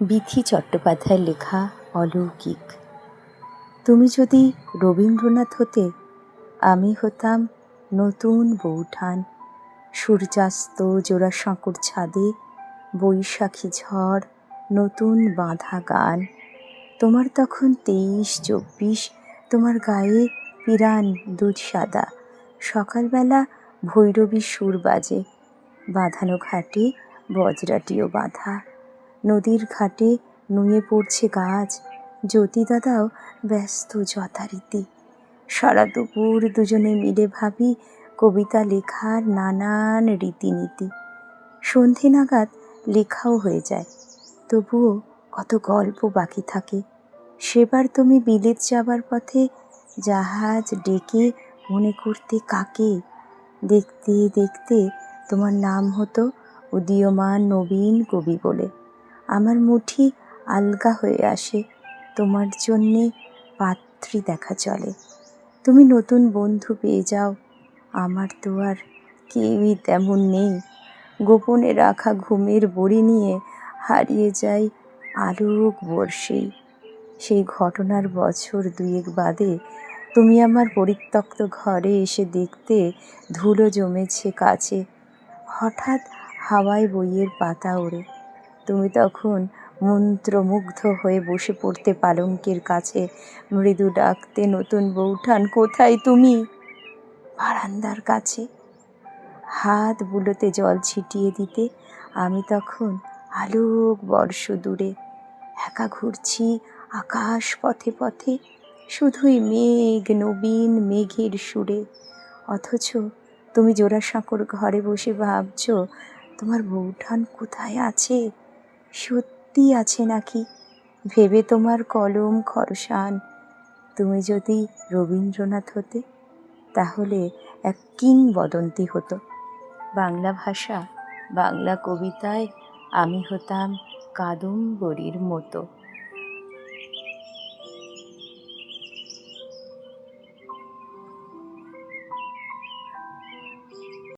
বিথি চট্টোপাধ্যায়ের লেখা অলৌকিক। তুমি যদি রবীন্দ্রনাথ হতে, আমি হতাম নতুন বৌঠান। সূর্যাস্ত জোড়াসাঁকোর ছাদে বৈশাখী ঝড়, নতুন বাঁধা গান। তোমার তখন তেইশ, চব্বিশ, তোমার গায়ে পিরান দুধ সাদা। সকালবেলা ভৈরবী সুর বাজে, বাঁধানো ঘাটে বজরাটিও বাঁধা। নদীর ঘাটে নুয়ে পড়ছে গাছ। জ্যোতি দাদাও ব্যস্ত যথারীতি। সারা দুপুর দুজনে মিলে ভাবি কবিতা লেখার নানান রীতিনীতি। সন্ধে নাগাদ লেখাও হয়ে যায়। তবুও কত গল্প বাকি থাকে। সেবার তুমি বিলেত যাবার পথে জাহাজ ডেকে মনে করতে কাকে? দেখতে দেখতে তোমার নাম হতো উদীয়মান নবীন কবি বলে। আমার মুঠি আলগা হয়ে আসে। তোমার জন্যে পাত্রী দেখা চলে। তুমি নতুন বন্ধু পেয়ে যাও। আমার তো আর কেউই তেমন নেই। গোপনে রাখা ঘুমের বড়ি নিয়ে হারিয়ে যাই আলোক বর্ষেই। সেই ঘটনার বছর দুয়েক বাদে তুমি আমার পরিত্যক্ত ঘরে এসে দেখতে ধুলো জমেছে কাছে। হঠাৎ হাওয়ায় বইয়ের পাতা ওড়ে। তুমি তখন মন্ত্রমুগ্ধ হয়ে বসে পড়তে পালঙ্কের কাছে। মৃদু ডাকতে নতুন বৌঠান, কোথায় তুমি? বারান্দার কাছে। হাত বুলোতে জল ছিটিয়ে দিতে। আমি তখন আলোক বর্ষ দূরে। একা ঘুরছি আকাশ পথে পথে। শুধুই মেঘ, নবীন মেঘের সুরে। অথচ তুমি জোড়াসাঁকোর ঘরে বসে ভাবছ, তোমার বৌঠান কোথায় আছে? সত্যি আছে নাকি? ভেবে তোমার কলম খরসান। তুমি যদি রবীন্দ্রনাথ হতে, তাহলে এক কিংবদন্তি হতো। বাংলা ভাষা, বাংলা কবিতায় আমি হতাম কাদম্বরীর মতো।